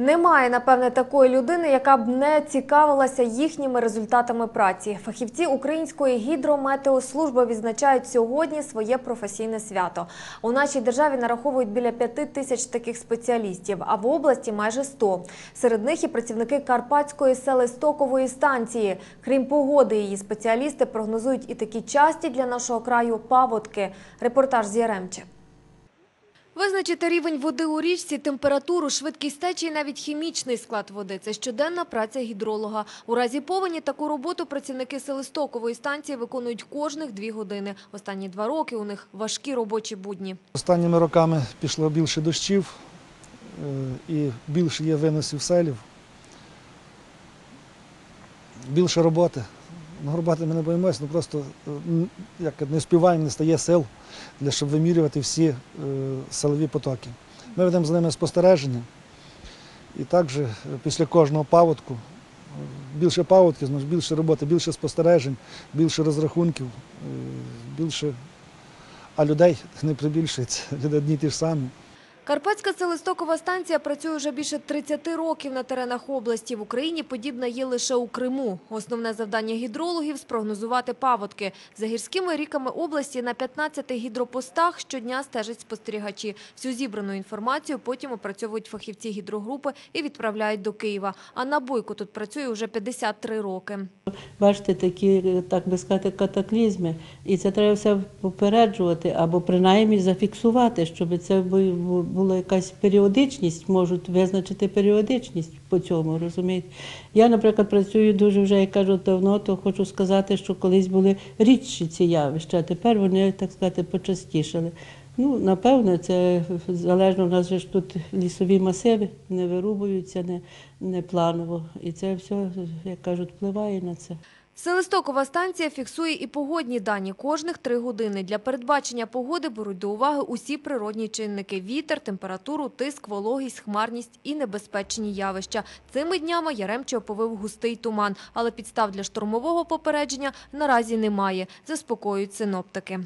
Немає, напевне, такої людини, яка б не цікавилася їхніми результатами праці. Фахівці Української гідрометеослужби відзначають сьогодні своє професійне свято. У нашій державі нараховують біля п'яти тисяч таких спеціалістів, а в області майже 100. Серед них і працівники Карпатської селистокової станції. Крім погоди, її спеціалісти прогнозують і такі часті для нашого краю паводки. Репортаж з Яремче. Визначити рівень води у річці, температуру, швидкість течії, навіть хімічний склад води – це щоденна праця гідролога. У разі повені таку роботу працівники Селистокової станції виконують кожних дві години. Останні два роки у них важкі робочі будні. Останніми роками пішло більше дощів е, і більше є виносів селів. Більше роботи. Роботи ми не боїмося, ну просто е, як не співаємо, не стає сил, для щоб вимірювати всі е, силові потоки. Ми ведемо з ними спостереження. І також е, після кожного паводку, е, більше значить більше роботи, більше спостережень, більше розрахунків, більше а людей не прибільшується, люди одні ті ж самі. Карпатська селистокова станція працює вже більше 30 років на теренах області. В Україні подібна є лише у Криму. Основне завдання гідрологів – спрогнозувати паводки. За гірськими ріками області на 15 гідропостах щодня стежать спостерігачі. Всю зібрану інформацію потім опрацьовують фахівці гідрогрупи і відправляють до Києва. Анна Бойко тут працює вже 53 роки. Бачите, такі, так би сказати, катаклізми. І це треба все попереджувати або принаймні зафіксувати, щоб це бу- була якась періодичність, можуть визначити періодичність по цьому, розумієте. Я, наприклад, працюю дуже вже, як кажуть, давно, то хочу сказати, що колись були рідші ці явища, а тепер вони, так сказати, почастішали. Ну, напевно, це залежно, у нас же ж тут лісові масиви не вирубуються не, не планово. І це все, як кажуть, впливає на це. Селистокова станція фіксує і погодні дані кожних три години. Для передбачення погоди беруть до уваги усі природні чинники – вітер, температуру, тиск, вологість, хмарність і небезпечні явища. Цими днями Яремче оповив густий туман, але підстав для штормового попередження наразі немає, заспокоюють синоптики.